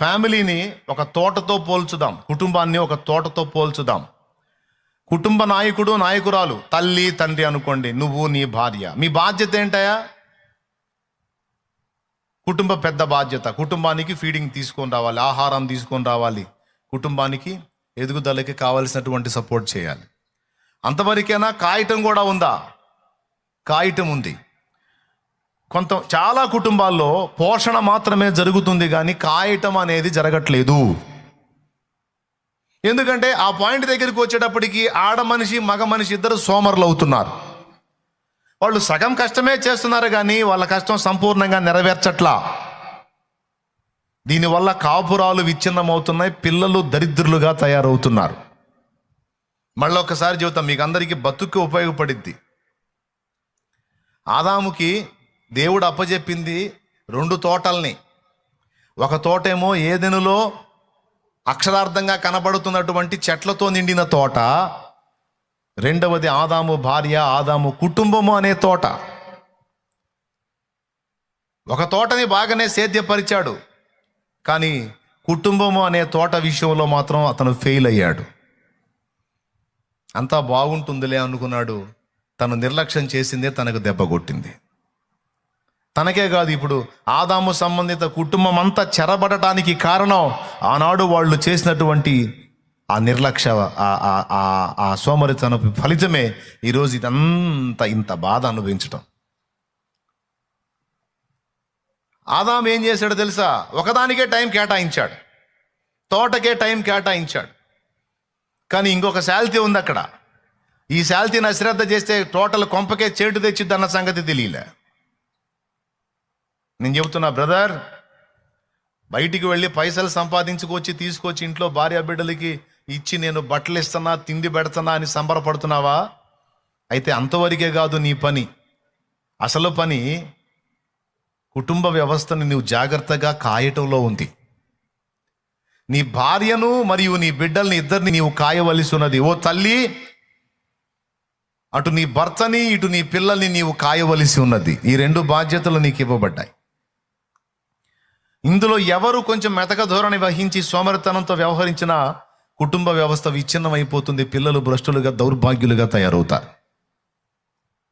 ఫ్యామిలీని ఒక తోటతో పోల్చుదాం. కుటుంబాన్ని ఒక తోటతో పోల్చుదాం. కుటుంబ నాయకుడు నాయకురాలు తల్లి తండ్రి అనుకోండి నువ్వు నీ భార్య. మీ బాధ్యత ఏంటయా కుటుంబ పెద్ద బాధ్యత. కుటుంబానికి ఫీడింగ్ తీసుకొని రావాలి ఆహారం తీసుకొని రావాలి. కుటుంబానికి ఎదుగుదలకి కావలసినటువంటి సపోర్ట్ చేయాలి. అంతవరకైనా? కాయటం కూడా ఉందా? కాయటం ఉంది. కొంత చాలా కుటుంబాల్లో పోషణ మాత్రమే జరుగుతుంది కానీ కాయటం అనేది జరగట్లేదు. ఎందుకంటే ఆ పాయింట్ దగ్గరికి వచ్చేటప్పటికి ఆడ మనిషి మగ మనిషి ఇద్దరు సోమరులు అవుతున్నారు. వాళ్ళు సగం కష్టమే చేస్తున్నారు కానీ వాళ్ళ కష్టం సంపూర్ణంగా నెరవేర్చట్లా. దీనివల్ల కాపురాలు విచ్ఛిన్నమవుతున్నాయి పిల్లలు దరిద్రులుగా తయారవుతున్నారు. మళ్ళీ ఒకసారి చెబుతాం మీకు అందరికీ బతుక్కి ఉపయోగపడిద్ది. ఆదాముకి దేవుడు అప్పజెప్పింది రెండు తోటల్ని. ఒక తోటేమో ఏదెనులో అక్షరార్థంగా కనబడుతున్నటువంటి చెట్లతో నిండిన తోట రెండవది ఆదాము భార్య ఆదాము కుటుంబము అనే తోట. ఒక తోటని బాగానే సేద్యపరిచాడు కానీ కుటుంబము అనే తోట విషయంలో మాత్రం అతను ఫెయిల్ అయ్యాడు. అంతా బాగుంటుందిలే అనుకున్నాడు తను నిర్లక్ష్యం చేసిందే తనకు దెబ్బ కొట్టింది. తనకే కాదు ఇప్పుడు ఆదాము సంబంధిత కుటుంబం అంతా చెరబడటానికి కారణం ఆనాడు వాళ్ళు చేసినటువంటి ఆ నిర్లక్ష్య ఆ- ఆ- ఆ- సోమరితనపు ఫలితమే ఈరోజు ఇదంతా ఇంత బాధ అనుభవించటం. ఆదాం ఏం చేశాడో తెలుసా? ఒకదానికే టైం కేటాయించాడు. తోటకే టైం కేటాయించాడు. కానీ ఇంకొక శాల్తీ ఉంది అక్కడ. ఈ శాల్తీని అశ్రద్ధ చేస్తే టోటల్ కొంపకే చేటు తెచ్చిద్ది అన్న సంగతి తెలియలే. నేను చెబుతున్నా బ్రదర్ బయటికి వెళ్ళి పైసలు సంపాదించుకొచ్చి తీసుకొచ్చి ఇంట్లో భార్య బిడ్డలకి ఇచ్చి నేను బట్టలు ఇస్తున్నా తిండి పెడుతున్నా అని సంబరపడుతున్నావా? అయితే అంతవరకే కాదు నీ పని. అసలు పని కుటుంబ వ్యవస్థని నువ్వు జాగ్రత్తగా కాయటంలో ఉంది. నీ భార్యను మరియు నీ బిడ్డల్ని ఇద్దరిని నీవు కాయవలసి ఉన్నది. ఓ తల్లి అటు నీ భర్తని ఇటు నీ పిల్లల్ని నీవు కాయవలసి ఉన్నది. ఈ రెండు బాధ్యతలు నీకు ఇవ్వబడ్డాయి. ఇందులో ఎవరు కొంచెం మెతక ధోరణి వహించి సోమరితనంతో వ్యవహరించిన కుటుంబ వ్యవస్థ విచ్ఛిన్నమైపోతుంది పిల్లలు భ్రష్టులుగా దౌర్భాగ్యులుగా తయారవుతారు.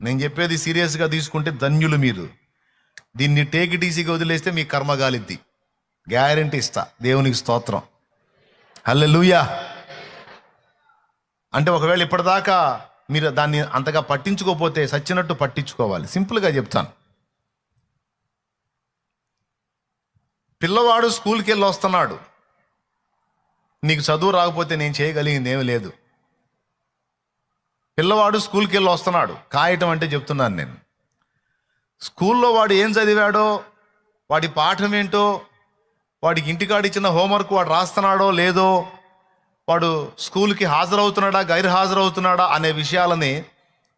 నేను చెప్పేది సీరియస్గా తీసుకుంటే ధన్యులు మీరు. దీన్ని టేక్ ఇట్ వదిలేస్తే మీ కర్మగాలిద్ది గ్యారంటీ ఇస్తా. దేవునికి స్తోత్రం. హల్లెలూయా అంటే ఒకవేళ ఇప్పటిదాకా మీరు దాన్ని అంతగా పట్టించుకోకపోతే సచ్చినట్టు పట్టించుకోవాలి. సింపుల్గా చెప్తాను. పిల్లవాడు స్కూల్కి వెళ్ళి వస్తున్నాడు. నీకు చదువు రాకపోతే నేను చేయగలిగింది ఏమి లేదు. పిల్లవాడు స్కూల్కి వెళ్ళి వస్తున్నాడు. కాయటం అంటే చెప్తున్నాను నేను. స్కూల్లో వాడు ఏం చదివాడో వాడి పాఠం ఏంటో వాడికి ఇంటికాడ ఇచ్చిన హోంవర్క్ వాడు రాస్తున్నాడో లేదో వాడు స్కూల్కి హాజరవుతున్నాడా గైర్ హాజరవుతున్నాడా అనే విషయాలని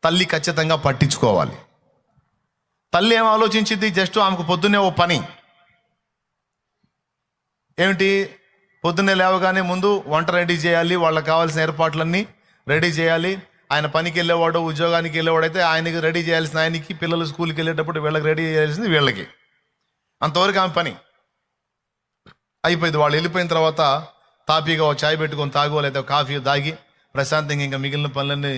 తల్లి ఖచ్చితంగా పట్టించుకోవాలి. తల్లి ఏం ఆలోచించింది? జస్ట్ ఆమెకు పొద్దున్నే ఓ పని. ఏమిటి? పొద్దున్నే లేవగానే ముందు వంట రెడీ చేయాలి వాళ్ళకి కావాల్సిన ఏర్పాట్లన్నీ రెడీ చేయాలి. ఆయన పనికి వెళ్ళేవాడు ఉద్యోగానికి వెళ్ళేవాడు అయితే ఆయనకి రెడీ చేయాల్సిన ఆయనకి పిల్లలు స్కూల్కి వెళ్ళేటప్పుడు వీళ్ళకి రెడీ చేయాల్సింది వీళ్ళకి. అంతవరకు ఆమె పని. అయిపోయింది. వాళ్ళు వెళ్ళిపోయిన తర్వాత తాపీగా ఒక చాయ్ పెట్టుకొని తాగో లేదా కాఫీ తాగి ప్రశాంతంగా ఇంకా మిగిలిన పనులన్నీ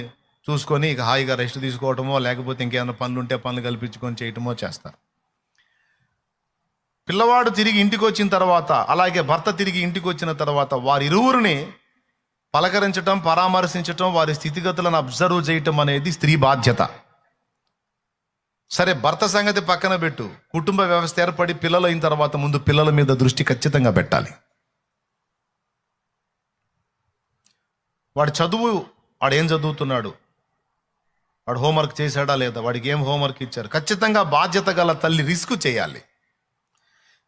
చూసుకొని ఇక హాయిగా రెస్ట్ తీసుకోవటమో లేకపోతే ఇంకేమైనా పనులు ఉంటే పనులు కల్పించుకొని చేయటమో చేస్తారు. పిల్లవాడు తిరిగి ఇంటికి వచ్చిన తర్వాత అలాగే భర్త తిరిగి ఇంటికి వచ్చిన తర్వాత వారి ఇరువురిని పలకరించటం పరామర్శించటం వారి స్థితిగతులను అబ్జర్వ్ చేయటం అనేది స్త్రీ బాధ్యత. సరే భర్త సంగతి పక్కన పెట్టు. కుటుంబ వ్యవస్థ ఏర్పడి పిల్లలు అయిన తర్వాత ముందు పిల్లల మీద దృష్టి ఖచ్చితంగా పెట్టాలి. వాడు చదువు వాడు ఏం చదువుతున్నాడు? వాడు హోంవర్క్ చేశాడా లేదా? వాడికి ఏం హోంవర్క్ ఇచ్చారు? ఖచ్చితంగా బాధ్యత గల తల్లి రిస్క్ చేయాలి.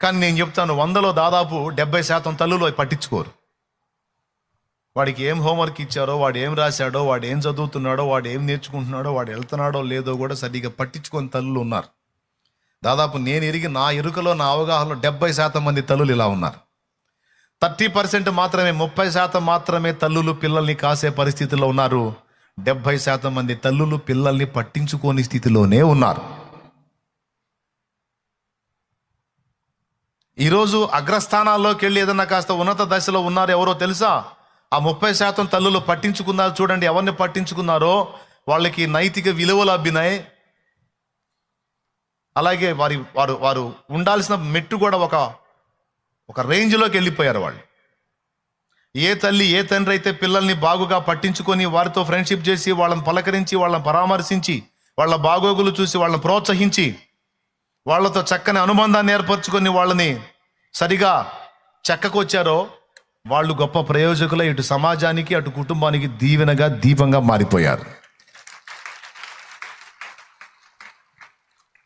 కానీ నేను చెప్తాను వందలో దాదాపు డెబ్బై శాతం తల్లులు అవి పట్టించుకోరు. వాడికి ఏం హోంవర్క్ ఇచ్చారో వాడు ఏం రాశాడో వాడు ఏం చదువుతున్నాడో వాడు ఏం నేర్చుకుంటున్నాడో వాడు వెళ్తున్నాడో లేదో కూడా సరిగ్గా పట్టించుకొని తల్లులు ఉన్నారు. దాదాపు నేను ఎరిగి నా ఎరుకలో నా అవగాహనలో డెబ్బై శాతం మంది తల్లులు ఇలా ఉన్నారు. థర్టీ పర్సెంట్ మాత్రమే ముప్పై శాతం మాత్రమే తల్లులు పిల్లల్ని కాసే పరిస్థితిలో ఉన్నారు. డెబ్బై శాతం మంది తల్లులు పిల్లల్ని పట్టించుకోని స్థితిలోనే ఉన్నారు. ఈరోజు అగ్రస్థానాల్లోకి వెళ్ళి ఏదన్నా కాస్త ఉన్నత దశలో ఉన్నారు ఎవరో తెలుసా? ఆ ముప్పై శాతం తల్లులు పట్టించుకున్నారు చూడండి ఎవరిని పట్టించుకున్నారో వాళ్ళకి నైతిక విలువలు అబ్బినాయి. అలాగే వారి వారు వారు ఉండాల్సిన మెట్టు కూడా ఒక ఒక రేంజ్లోకి వెళ్ళిపోయారు వాళ్ళు. ఏ తల్లి ఏ తండ్రి అయితే పిల్లల్ని బాగుగా పట్టించుకొని వారితో ఫ్రెండ్షిప్ చేసి వాళ్ళని పలకరించి వాళ్ళని పరామర్శించి వాళ్ళ బాగోగులు చూసి వాళ్ళని ప్రోత్సహించి వాళ్ళతో చక్కని అనుబంధాన్ని ఏర్పరచుకొని వాళ్ళని సరిగా చెక్కకొచ్చారో వాళ్ళు గొప్ప ప్రయోజకులు ఇటు సమాజానికి అటు కుటుంబానికి దీవెనగా దీపంగా మారిపోయారు.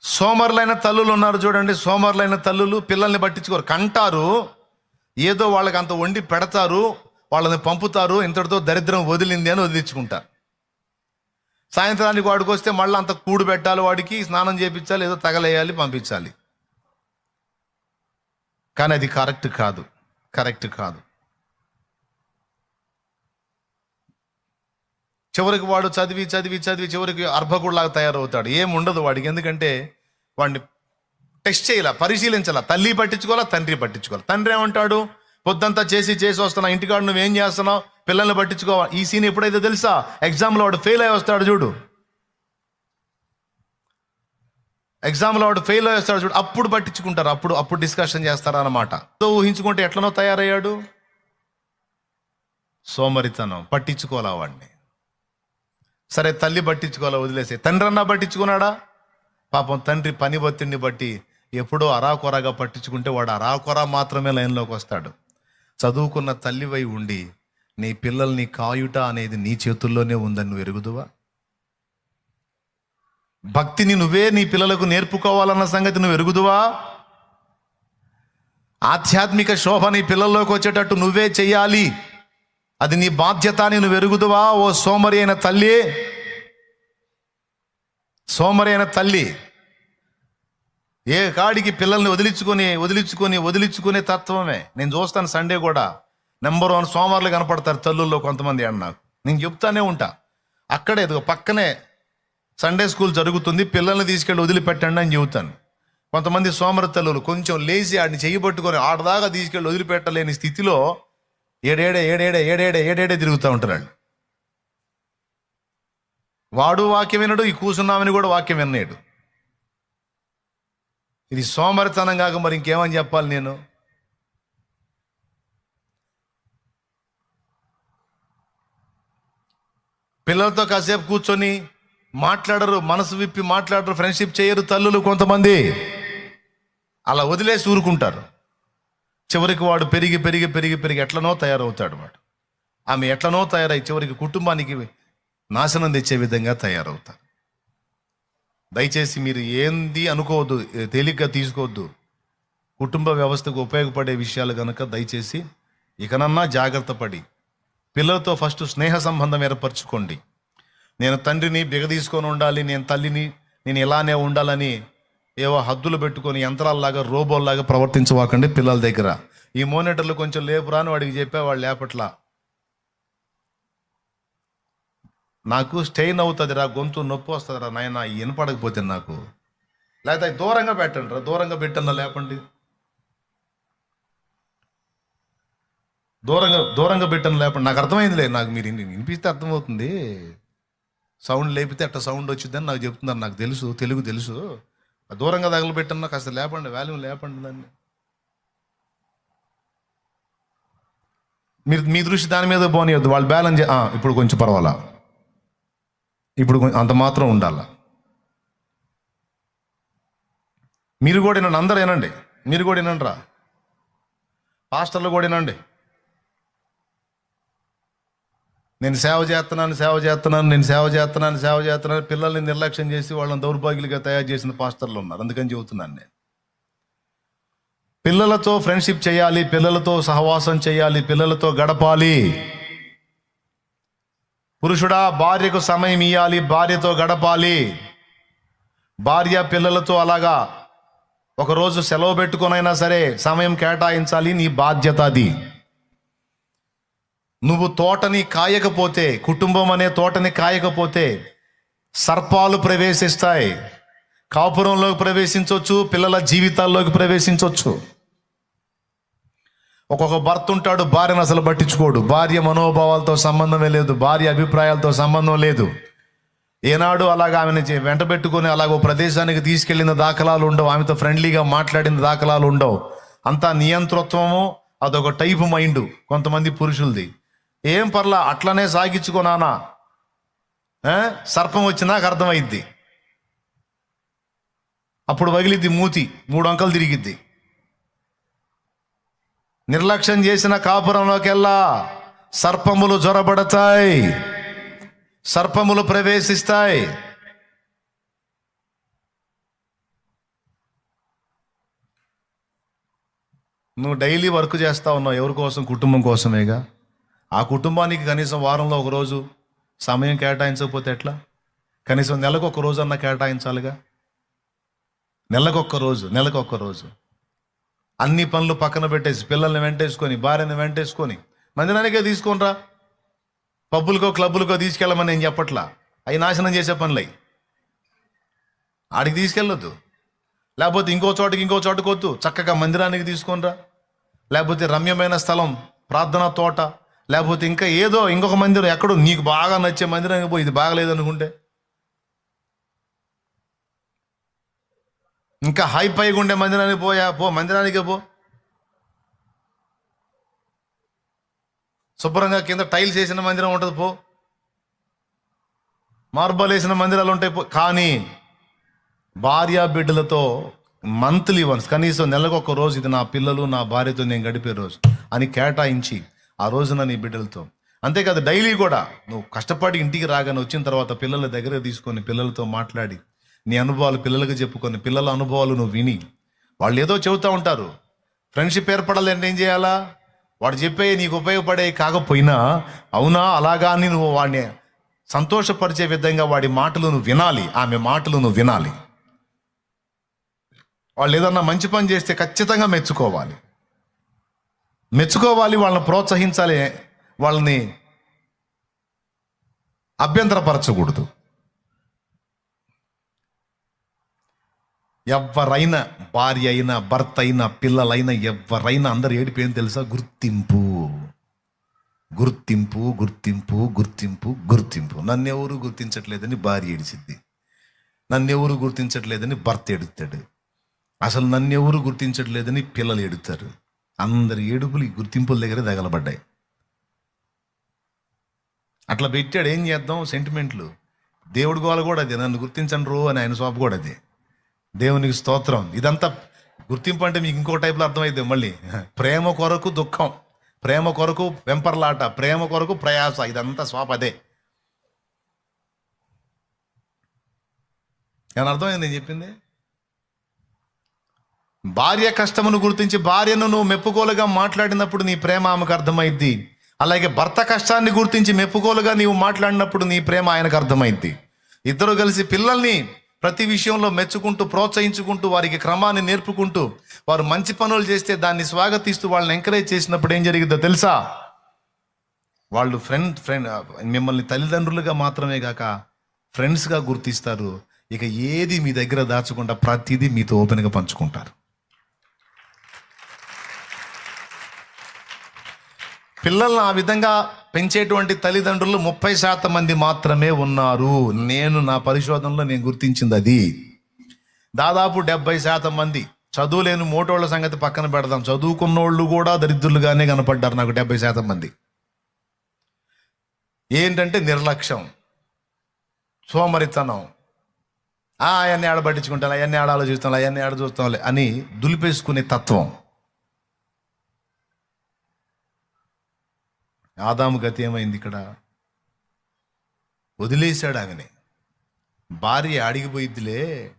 సోమరులైన తల్లులు ఉన్నారు చూడండి. సోమరులైన తల్లులు పిల్లల్ని పట్టించుకోరు. కంటారు. ఏదో వాళ్ళకి అంత వండి పెడతారు. వాళ్ళని పంపుతారు. ఇంతటితో దరిద్రం వదిలింది అని వదిలించుకుంటారు. సాయంత్రానికి వాడికి వస్తే మళ్ళీ అంత కూడు పెట్టాలి వాడికి స్నానం చేయించాలి ఏదో తగలేయాలి పంపించాలి. కానీ అది కరెక్ట్ కాదు. కరెక్ట్ కాదు. చివరికి వాడు చదివి చదివి చదివి చివరికి అర్భకుడిలాగా తయారవుతాడు. ఏముండదు వాడికి. ఎందుకంటే వాడిని టెస్ట్ చేయాల పరిశీలించాల తల్లి పట్టించుకోవాలా తండ్రి పట్టించుకోవాలి. తండ్రి ఏమంటాడు? పొద్దంతా చేసి చేసి వస్తున్నా ఇంటికాడు నువ్వేం చేస్తున్నావు? పిల్లల్ని పట్టించుకోవాలి ఈ సీన్ ఎప్పుడైతే తెలుసా? ఎగ్జామ్లో వాడు ఫెయిల్ అయి వస్తాడు చూడు. ఎగ్జామ్లో వాడు ఫెయిల్ అయి వస్తాడు చూడు. అప్పుడు పట్టించుకుంటారు. అప్పుడు అప్పుడు డిస్కషన్ చేస్తారా అన్నమాట సో ఊహించుకుంటే ఎట్లనో తయారయ్యాడు? సోమరితనం. పట్టించుకోవాలా వాడిని? సరే తల్లి పట్టించుకోవాలా? వదిలేసి. తండ్రి అన్నా పట్టించుకున్నాడా? పాపం తండ్రి పని ఒత్తిడిని బట్టి ఎప్పుడో అరాకొరాగా పట్టించుకుంటే వాడు అరాకొరా మాత్రమే లైన్లోకి వస్తాడు. చదువుకున్న తల్లివై ఉండి నీ పిల్లల్ని కాయుట అనేది నీ చేతుల్లోనే ఉందని నువ్వు ఎరుగుదువా? భక్తిని నువ్వే నీ పిల్లలకు నేర్పుకోవాలన్న సంగతి నువ్వు ఎరుగుదువా? ఆధ్యాత్మిక శోభ నీ పిల్లల్లోకి వచ్చేటట్టు నువ్వే చెయ్యాలి. అది నీ బాధ్యత అని నువ్వు ఎరుగుదువా? ఓ సోమరి అయిన తల్లి. సోమరి అయిన తల్లి. ఏ కాడికి పిల్లల్ని వదిలించుకొని వదిలించుకొని వదిలించుకునే తత్వమే. నేను చూస్తాను సండే కూడా. నెంబర్ వన్ సోమవారాలు కనపడతారు తల్లుల్లో కొంతమంది అన్న నాకు. నేను చెప్తానే ఉంటా. అక్కడే ఇదిగో పక్కనే సండే స్కూల్ జరుగుతుంది పిల్లల్ని తీసుకెళ్ళి వదిలిపెట్టండి అని చెబుతాను. కొంతమంది సోమర తల్లులు కొంచెం లేచి ఆడిని చెయ్యబట్టుకొని ఆడదాకా తీసుకెళ్ళి వదిలిపెట్టలేని స్థితిలో ఏడేడే ఏడేడే ఏడేడే ఏడేడే తిరుగుతూ ఉంటారు వాడు వాక్యం వినడు ఈ కూసున్నామని కూడా వాక్యం విన్నాడు ఇది సోమరితనం కాక మరి ఇంకేమని చెప్పాలి నేను? పిల్లలతో కాసేపు కూర్చొని మాట్లాడరు మనసు విప్పి మాట్లాడరు ఫ్రెండ్షిప్ చేయరు తల్లులు కొంతమంది. అలా వదిలేసి ఊరుకుంటారు. చివరికి వాడు పెరిగి పెరిగి పెరిగి పెరిగి ఎట్లనో తయారవుతాడు వాడు. ఆమె ఎట్లనో తయారై చివరికి కుటుంబానికి నాశనం తెచ్చే విధంగా తయారవుతారు. దయచేసి మీరు ఏంది అనుకోవద్దు తేలిగ్గా తీసుకోవద్దు. కుటుంబ వ్యవస్థకు ఉపయోగపడే విషయాలు కనుక దయచేసి ఇకనన్నా జాగ్రత్త పడి పిల్లలతో ఫస్ట్ స్నేహ సంబంధం ఏర్పరచుకోండి. నేను తండ్రిని బిగదీసుకొని ఉండాలి నేను తల్లిని నేను ఇలానే ఉండాలని ఏవో హద్దులు పెట్టుకొని యంత్రాల్లాగా రోబోల్లాగా ప్రవర్తించవాకండి పిల్లల దగ్గర. ఈ మోనిటర్లు కొంచెం లేపురా అని వాడికి చెప్పే వాళ్ళు లేపట్లా. నాకు స్టెయిన్ అవుతుందిరా గొంతు నొప్పి వస్తుందిరా నాయన వినపడకపోతే నాకు. లేకపోతే దూరంగా పెట్టండి రా దూరంగా పెట్టండి లేపండి. దూరంగా దూరంగా పెట్టండి లేపండి. నాకు అర్థమైందిలే. నాకు మీరు వినిపిస్తే అర్థమవుతుంది. సౌండ్ లేపితే అట్ట సౌండ్ వచ్చిందని నాకు చెప్తున్నారు. నాకు తెలుసు తెలుగు తెలుసు. దూరంగా తగలబెట్టన్నా కాస్త లేపండి వాల్యూమ్ లేపండి దాన్ని. మీరు మీ దృష్టి దాని మీద పోనీయద్దు. వాళ్ళు బ్యాలెన్స్ ఇప్పుడు కొంచెం పర్వాలా? ఇప్పుడు అంత మాత్రం ఉండాల? మీరు కూడా వినండి. అందరూ వినండి. మీరు కూడా వినండి రా. పాస్టర్లు కూడా వినండి. నేను సేవ చేస్తున్నాను సేవ చేస్తున్నాను నేను సేవ చేస్తున్నాను సేవ చేస్తున్నాను. పిల్లల్ని నిర్లక్ష్యం చేసి వాళ్ళని దౌర్భాగ్యులుగా తయారు చేసిన పాస్టర్లు ఉన్నారు. అందుకని చెబుతున్నాను నేను. పిల్లలతో ఫ్రెండ్షిప్ చేయాలి పిల్లలతో సహవాసం చేయాలి పిల్లలతో గడపాలి. పురుషుడా భార్యకు సమయం ఇవ్వాలి భార్యతో గడపాలి. భార్య పిల్లలతో అలాగా ఒకరోజు సెలవు పెట్టుకునైనా సరే సమయం కేటాయించాలి నీ బాధ్యత అది. నువ్వు తోటని కాయకపోతే కుటుంబం అనే తోటని కాయకపోతే సర్పాలు ప్రవేశిస్తాయి. కాపురంలోకి ప్రవేశించవచ్చు పిల్లల జీవితాల్లోకి ప్రవేశించవచ్చు ఒక్కొక్క భర్త ఉంటాడు భార్యను అసలు పట్టించుకోడు. భార్య మనోభావాలతో సంబంధమే లేదు భార్య అభిప్రాయాలతో సంబంధం లేదు. ఏనాడు అలాగ ఆమెను వెంట పెట్టుకుని అలాగ ప్రదేశానికి తీసుకెళ్ళిన దాఖలాలు ఉండవు. ఆమెతో ఫ్రెండ్లీగా మాట్లాడిన దాఖలాలు ఉండవు. అంతా నియంతృత్వము అదొక టైపు మైండ్ కొంతమంది పురుషులది. ఏం పర్లా అట్లనే సాగించుకోనానా సర్పం వచ్చి నాకు అర్థమైద్ది అప్పుడు వగిలిద్ది మూతి మూడు అంకలు తిరిగిద్ది. నిర్లక్ష్యం చేసిన కాపురంలోకెల్లా సర్పములు జ్వరబడతాయి సర్పములు ప్రవేశిస్తాయి. నువ్వు డైలీ వర్క్ చేస్తా ఉన్నావు ఎవరి కోసం కుటుంబం కోసమేగా? ఆ కుటుంబానికి కనీసం వారంలో ఒక రోజు సమయం కేటాయించకపోతే ఎట్లా? కనీసం నెలకు ఒక రోజు అన్న కేటాయించాలిగా నెలకొక్క రోజు నెలకొక్క రోజు. అన్ని పనులు పక్కన పెట్టేసి పిల్లల్ని వెంటేసుకొని భార్యని వెంటేసుకొని మందిరానికే తీసుకొనిరా. పబ్బులకో క్లబ్బులకో తీసుకెళ్ళమని నేను చెప్పట్లా. అవి నాశనం చేసే పనులై. ఆడికి తీసుకెళ్ళొద్దు. లేకపోతే ఇంకో చోటకి ఇంకో చోటుకొద్దు. వద్దు చక్కగా మందిరానికి తీసుకొనిరా. లేకపోతే రమ్యమైన స్థలం ప్రార్థనా తోట లేకపోతే ఇంకా ఏదో ఇంకొక మందిరం ఎక్కడో నీకు బాగా నచ్చే మందిరానికి పోయి ఇది బాగలేదు అనుకుంటే? ఇంకా హై పైగా ఉండే మందిరానికి పోయా? పో మందిరానికే పో. శుభ్రంగా కింద టైల్స్ వేసిన మందిరం ఉంటుంది పో. మార్బల్ వేసిన మందిరాలు ఉంటాయి పో. కానీ భార్య బిడ్డలతో మంత్లీ వన్స్ కనీసం నెలకు ఒక రోజు ఇది నా పిల్లలు నా భార్యతో నేను గడిపే రోజు అని కేటాయించి ఆ రోజున నీ బిడ్డలతో. అంతేకాదు డైలీ కూడా నువ్వు కష్టపడి ఇంటికి రాగానే వచ్చిన తర్వాత పిల్లల దగ్గర తీసుకొని పిల్లలతో మాట్లాడి నీ అనుభవాలు పిల్లలకు చెప్పుకొని పిల్లల అనుభవాలు నువ్వు విని వాళ్ళు ఏదో చెబుతూ ఉంటారు. ఫ్రెండ్షిప్ ఏర్పడాలంటే ఏం చేయాలా? వాడు చెప్పే నీకు ఉపయోగపడే కాకపోయినా అవునా అలాగా అని నువ్వు వాడిని సంతోషపరిచే విధంగా వాడి మాటలు నువ్వు వినాలి ఆమె మాటలు నువ్వు వినాలి. వాళ్ళు ఏదన్నా మంచి పని చేస్తే ఖచ్చితంగా మెచ్చుకోవాలి. మెచ్చుకోవాలి వాళ్ళని ప్రోత్సహించాలి వాళ్ళని అభ్యంతరపరచకూడదు. ఎవరైనా భార్య అయినా భర్త అయినా పిల్లలైనా ఎవరైనా అందరు ఏడిపోయింది తెలుసా? గుర్తింపు. గుర్తింపు గుర్తింపు గుర్తింపు గుర్తింపు. నన్నెవరు గుర్తించట్లేదని భార్య ఏడిచిద్ది. నన్నెవరు గుర్తించట్లేదని భర్త ఎడుతాడు అసలు నన్నెవరు గుర్తించట్లేదని పిల్లలు ఎడుతారు అందరి ఏడుపులు ఈ గుర్తింపుల దగ్గర తగలబడ్డాయి. అట్లా పెట్టాడు ఏం చేద్దాం? సెంటిమెంట్లు. దేవుడి గోల కూడా అదే నన్ను గుర్తించండి రో అని ఆయన శోభ కూడా అదే. దేవునికి స్తోత్రం. ఇదంతా గుర్తింపు అంటే మీకు ఇంకో టైప్లో అర్థమైంది మళ్ళీ. ప్రేమ కొరకు దుఃఖం. ప్రేమ కొరకు వెంపర్లాట. ప్రేమ కొరకు ప్రయాస. ఇదంతా స్వాప్ అదే. నేను అర్థమైంది నేను చెప్పింది? భార్య కష్టమును గుర్తించి భార్యను నువ్వు మెప్పుకోలుగా మాట్లాడినప్పుడు నీ ప్రేమ ఆమెకు అర్థమైద్ది అలాగే భర్త కష్టాన్ని గుర్తించి మెప్పుకోలుగా నీవు మాట్లాడినప్పుడు నీ ప్రేమ ఆయనకు అర్థమైద్ది ఇద్దరు కలిసి పిల్లల్ని ప్రతి విషయంలో మెచ్చుకుంటూ ప్రోత్సహించుకుంటూ వారికి క్రమాన్ని నేర్పుకుంటూ వారు మంచి పనులు చేస్తే దాన్ని స్వాగతిస్తూ వాళ్ళని ఎంకరేజ్ చేసినప్పుడు ఏం జరిగిందో తెలుసా? వాళ్ళు ఫ్రెండ్ ఫ్రెండ్ మిమ్మల్ని తల్లిదండ్రులుగా మాత్రమే కాక ఫ్రెండ్స్గా గుర్తిస్తారు. ఇక ఏది మీ దగ్గర దాచకుండా ప్రతిదీ మీతో ఓపెన్గా పంచుకుంటారు. పిల్లల్ని ఆ విధంగా పెంచేటువంటి తల్లిదండ్రులు ముప్పై శాతం మంది మాత్రమే ఉన్నారు. నేను నా పరిశోధనలో నేను గుర్తించింది అది. దాదాపు డెబ్బై శాతం మంది. చదువులేని మోటోళ్ళ సంగతి పక్కన పెడదాం. చదువుకున్నోళ్ళు కూడా దరిద్రులుగానే కనపడ్డారు నాకు డెబ్బై శాతం మంది. ఏంటంటే నిర్లక్ష్యం. సోమరితనం. ఆ, అవన్నీ ఆడ పట్టించుకుంటాను అవన్నీ ఆడ ఆలోచిస్తాను అవన్నీ ఆడ చూస్తాంలే అని దులిపేసుకునే తత్వం. ఆదాము గతి ఏమైంది ఇక్కడ? వదిలేశాడు ఆమెని. భార్య అడిగిపోయిద్దిలే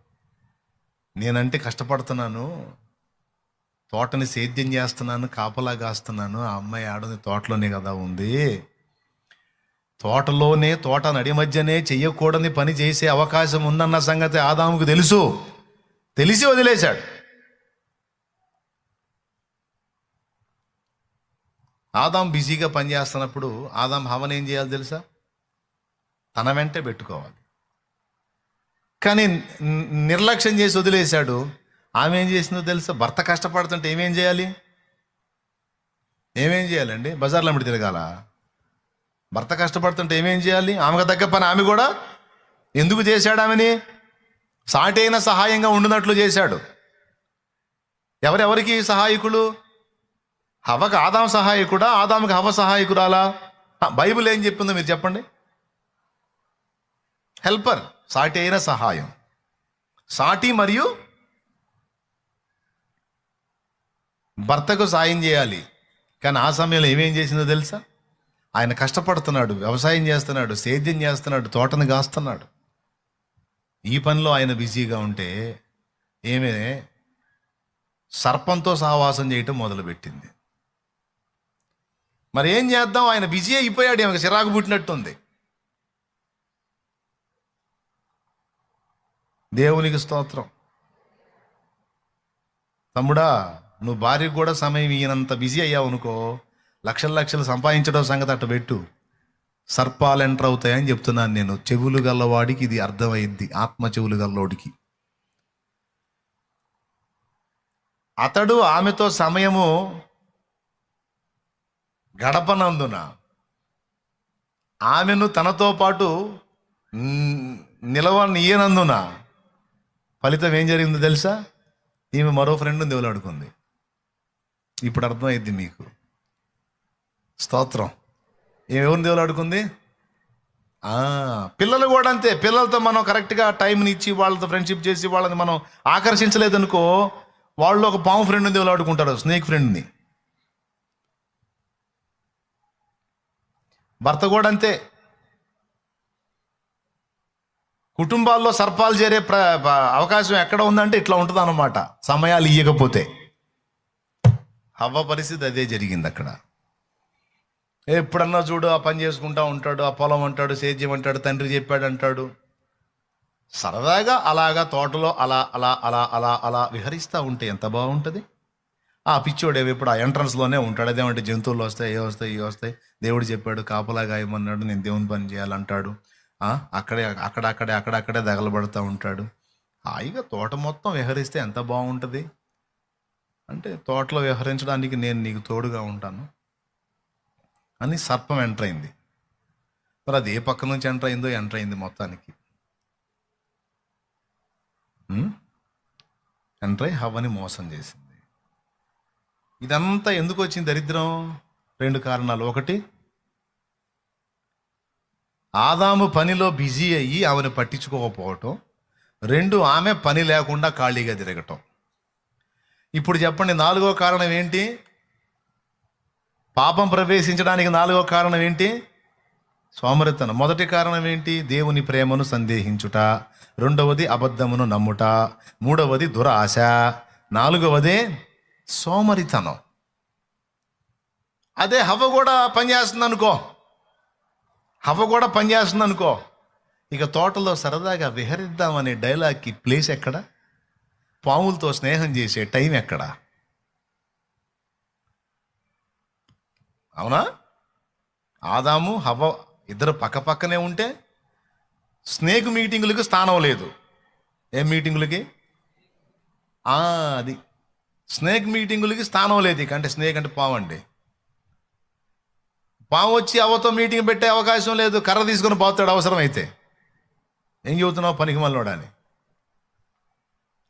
నేనంటే కష్టపడుతున్నాను. తోటని సేద్యం చేస్తున్నాను కాపలా కాస్తున్నాను. ఆ అమ్మాయి ఆడని తోటలోనే కదా ఉంది. తోటలోనే తోట నడి మధ్యనే చెయ్యకూడని పని చేసే అవకాశం ఉందన్న సంగతి ఆదాముకు తెలుసు. తెలిసి వదిలేశాడు. ఆదాం బిజీగా పనిచేస్తున్నప్పుడు ఆదాం హవన్ ఏం చేయాలి తెలుసా? తన వెంటే పెట్టుకోవాలి. కానీ నిర్లక్ష్యం చేసి వదిలేశాడు. ఆమె ఏం చేసిందో తెలుసా? భర్త కష్టపడుతుంటే ఏమేం చేయాలి? ఏమేం చేయాలండి బజార్లో అమ్మిడి తిరగాల? భర్త కష్టపడుతుంటే ఏమేం చేయాలి? ఆమెకు తగ్గ పని ఆమె కూడా? ఎందుకు చేశాడు ఆమెని? సాటైన సహాయంగా ఉండినట్లు చేశాడు. ఎవరెవరికి సహాయకులు? హవకు ఆదాం సహాయకుడా? ఆదాముకి హవ సహాయకురాలా? బైబిల్ ఏం చెప్పిందో మీరు చెప్పండి. హెల్పర్ సాటి అయిన సహాయం. సాటి మరియు భర్తకు సాయం చేయాలి. కానీ ఆ సమయంలో ఏమేం చేసిందో తెలుసా? ఆయన కష్టపడుతున్నాడు వ్యవసాయం చేస్తున్నాడు సేద్యం చేస్తున్నాడు తోటను కాస్తున్నాడు. ఈ పనిలో ఆయన బిజీగా ఉంటే ఏమే? సర్పంతో సహవాసం చేయటం మొదలుపెట్టింది. మరి ఏం చేద్దాం? ఆయన బిజీ అయిపోయాడు ఆమెకు చిరాకు పుట్టినట్టుంది. దేవునికి స్తోత్రం. తమ్ముడా నువ్వు భార్యకు కూడా సమయం ఈయనంత బిజీ అయ్యావు అనుకో లక్షల లక్షలు సంపాదించడం సంగతి అట్ట పెట్టు. సర్పాలు ఎంటర్ అవుతాయని చెప్తున్నాను నేను. చెవులు గల్లవాడికి ఇది అర్థమైద్ది. ఆత్మ చెవులు గల్లోడికి. అతడు ఆమెతో సమయము గడపనందున ఆమెను తనతో పాటు న్- నిలవనీయనందున ఫలితం ఏం జరిగిందో తెలుసా? ఈమె మరో ఫ్రెండ్ దేవులాడుకుంది. ఇప్పుడు అర్థమైద్ది మీకు. స్తోత్రం. ఈమె ఎవరిని దేవులాడుకుంది? పిల్లలు కూడా అంతే. పిల్లలతో మనం కరెక్ట్గా టైంని ఇచ్చి వాళ్ళతో ఫ్రెండ్షిప్ చేసి వాళ్ళని మనం ఆకర్షించలేదనుకో వాళ్ళు ఒక పాము ఫ్రెండ్ని దేవులాడుకుంటారు స్నేక్ ఫ్రెండ్ని. భర్త కూడా అంతే. కుటుంబాల్లో సర్పాలు చేరే ప్ర అవకాశం ఎక్కడ ఉందంటే ఇట్లా ఉంటుంది అనమాట సమయాలు ఇయ్యకపోతే. హవ్వ పరిస్థితి అదే జరిగింది అక్కడ. ఎప్పుడన్నా చూడు ఆ పని చేసుకుంటా ఉంటాడు ఆ పొలం అంటాడు సేద్యం అంటాడు తండ్రి చెప్పాడు అంటాడు. సరదాగా అలాగా తోటలో అలా అలా అలా అలా అలా విహరిస్తూ ఉంటే ఎంత బాగుంటుంది? ఆ పిచ్చోడు ఇప్పుడు ఆ ఎంట్రన్స్లోనే ఉంటాడు. అదేమంటే జంతువులు వస్తాయి ఏ వస్తాయి ఏ వస్తాయి. దేవుడు చెప్పాడు కాపలా గాయమన్నాడు నేను దేవుని పని చేయాలంటాడు. అక్కడే అక్కడక్కడే అక్కడక్కడే దగలబడుతూ ఉంటాడు. హాయిగా తోట మొత్తం విహరిస్తే ఎంత బాగుంటుంది? అంటే తోటలో విహరించడానికి నేను నీకు తోడుగా ఉంటాను అని సర్పం ఎంటర్ అయింది. మరి అది ఏ పక్క నుంచి ఎంటర్ అయిందో ఎంటర్ అయింది మొత్తానికి. ఎంటర్ అయి హవ్వని మోసం చేసింది. ఇదంతా ఎందుకు వచ్చింది దరిద్రం? రెండు కారణాలు. ఒకటి ఆదాము పనిలో బిజీ అయ్యి ఆమెను పట్టించుకోకపోవటం. రెండు ఆమె పని లేకుండా ఖాళీగా తిరగటం. ఇప్పుడు చెప్పండి నాలుగో కారణం ఏంటి? పాపం ప్రవేశించడానికి నాలుగో కారణం ఏంటి? సోమరితనం. మొదటి కారణం ఏంటి? దేవుని ప్రేమను సందేహించుట. రెండవది అబద్ధమును నమ్ముట. మూడవది దురాశ. నాలుగవది సోమరితనం. అదే హవ కూడా పనిచేస్తుంది అనుకో హవ కూడా పనిచేస్తుంది అనుకో ఇక తోటలో సరదాగా విహరిద్దామనే డైలాగ్కి ప్లేస్ ఎక్కడ? పాములతో స్నేహం చేసే టైం ఎక్కడ? అవునా? ఆదాము హవ ఇద్దరు పక్క పక్కనే ఉంటే స్నేక్ మీటింగులకు స్థానం లేదు. ఏం మీటింగులకి? అది. స్నేక్ మీటింగులకి స్థానం లేదు ఇక. అంటే స్నేక్ అంటే పాము అండి. పాము వచ్చి అవతో మీటింగ్ పెట్టే అవకాశం లేదు. కర్ర తీసుకొని పోతాడు అవసరం అయితే ఏం చెబుతున్నావు? పనికి అని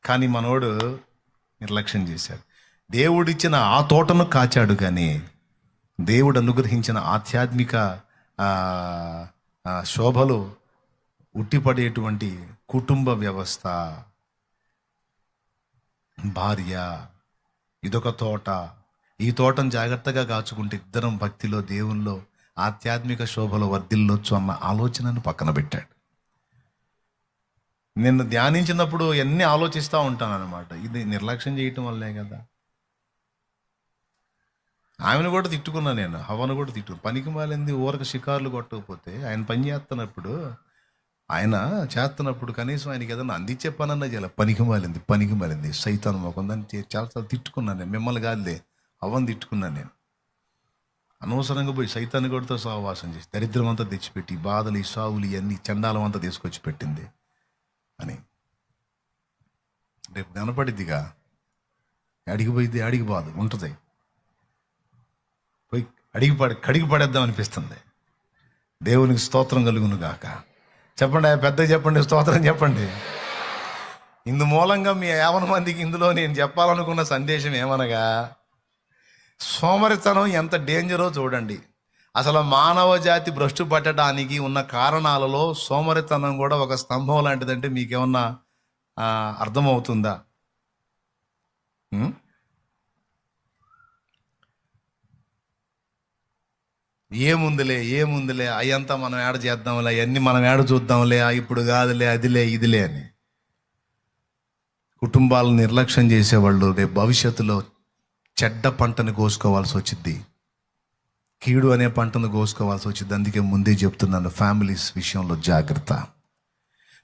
కానీ మనోడు నిర్లక్ష్యం చేశాడు. దేవుడిచ్చిన ఆ తోటను కాచాడు కానీ దేవుడు అనుగ్రహించిన ఆధ్యాత్మిక శోభలు ఉట్టిపడేటువంటి కుటుంబ వ్యవస్థ భార్య ఇదొక తోట. ఈ తోటను జాగ్రత్తగా కాచుకుంటే ఇద్దరం భక్తిలో దేవుల్లో ఆధ్యాత్మిక శోభలో వర్ధిల్లొచ్చు అన్న ఆలోచనను పక్కన పెట్టాడు. నిన్ను ధ్యానించినప్పుడు ఎన్ని ఆలోచిస్తూ ఉంటాను అనమాట ఇది నిర్లక్ష్యం చేయటం వల్లే కదా. ఆమెను కూడా తిట్టుకున్నా నేను హవను కూడా తిట్టు పనికి మాలింది ఊరక షికార్లు కొట్టకపోతే ఆయన పని చేస్తున్నప్పుడు ఆయన చేస్తున్నప్పుడు కనీసం ఆయనకి ఏదైనా అందించే పనన్నా చేయాలి. పనికి మాలింది పనికి మాలింది సైతం మొఖం దాన్ని చే- చాలాసార్లు తిట్టుకున్నాను నేను. మిమ్మల్ని కాదులే అవ్వని తిట్టుకున్నాను నేను. అనవసరంగా పోయి సైతాన్ని కొడుతో సహవాసం చేసి దరిద్రం అంతా తెచ్చిపెట్టి బాధలు ఈ సావులు ఇవన్నీ చండాలం అంతా తీసుకొచ్చి పెట్టింది అని. రేపు కనపడిద్దిగా. అడిగి పోయిద్ది అడిగి బాధ ఉంటుంది. పోయి అడిగి పడి కడిగి పడేద్దాం అనిపిస్తుంది. దేవునికి స్తోత్రం కలుగును గాక. చెప్పండి ఆ పెద్ద చెప్పండి స్తోత్రం చెప్పండి. ఇందు మూలంగా మీ యావన మందికి ఇందులో నేను చెప్పాలనుకున్న సందేశం ఏమనగా సోమరితనం ఎంత డేంజరో చూడండి. అసలు మానవ జాతి భ్రష్టు పట్టడానికి ఉన్న కారణాలలో సోమరితనం కూడా ఒక స్తంభం లాంటిదంటే మీకేమన్నా అర్థమవుతుందా? ఏముందిలే ఏముందిలే అయ్యంతా మనం ఏడ చేద్దాంలే అవన్నీ మనం ఏడ చూద్దాంలే ఇప్పుడు కాదులే అదిలే ఇదిలే అని. కుటుంబాలను నిర్లక్ష్యం చేసేవాళ్ళు రేపు భవిష్యత్తులో చెడ్డ పంటను కోసుకోవాల్సి వచ్చింది కీడు అనే పంటను కోసుకోవాల్సి వచ్చింది అందుకే ముందే చెప్తున్నాను ఫ్యామిలీస్ విషయంలో జాగ్రత్త.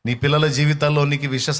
నీ పిల్లల జీవితాల్లో నీకు విష